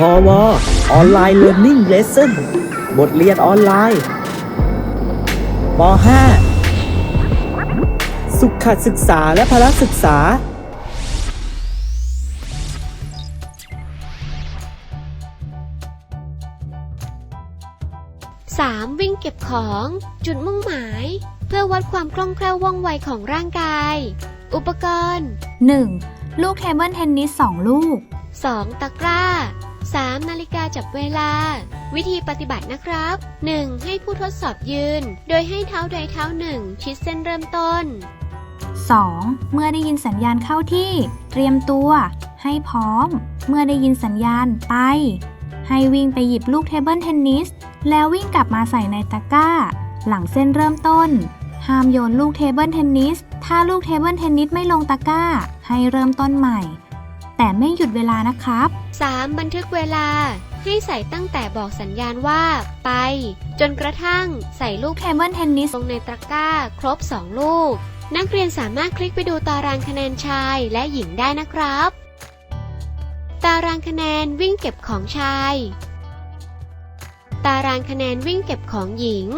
พอวออนไลน์เรียน i ิ g เลส s o n บทเรียนออนไลน์ป .5 สุขศึกษาและพละศึกษา 3. วิ่งเก็บของ จุดมุ่งหมาย เพื่อวัดความคล่องแคล่วว่องไวของร่างกาย อุปกรณ์ 1. ลูกเทเบิลเทนนิส2ลูก 2. ตะกร้า 3. นาฬิกา จับเวลา วิธีปฏิบัตินะครับ 1. ให้ผู้ทดสอบยืน โดยให้เท้าใดเท้าหนึ่งชิดเส้นเริ่มต้น 2. เมื่อได้ยินสัญญาณเข้าที่ เตรียมตัว ให้พร้อม เมื่อได้ยินสัญญาณไป ให้วิ่งไปหยิบลูกเทเบิลเทนนิส แล้ววิ่งกลับมาใส่ในตะกร้า หลังเส้นเริ่มต้น ห้ามโยนลูกเทเบิลเทนนิส ถ้าลูกเทเบิลเทนนิสไม่ลงตะกร้า ให้เริ่มต้นใหม่ แต่ไม่หยุดเวลานะครับ 3. บันทึกเวลา ให้ใส่ตั้งแต่บอกสัญญาณว่า ไป จนกระทั่งใส่ลูกเทเบิลเทนนิสลงในตะกร้า ครบ 2 ลูก นักเรียนสามารถคลิกไปดูตารางคะแนนชายและหญิงได้นะครับ ตารางคะแนนวิ่งเก็บของชาย ตารางคะแนนวิ่งเก็บของหญิง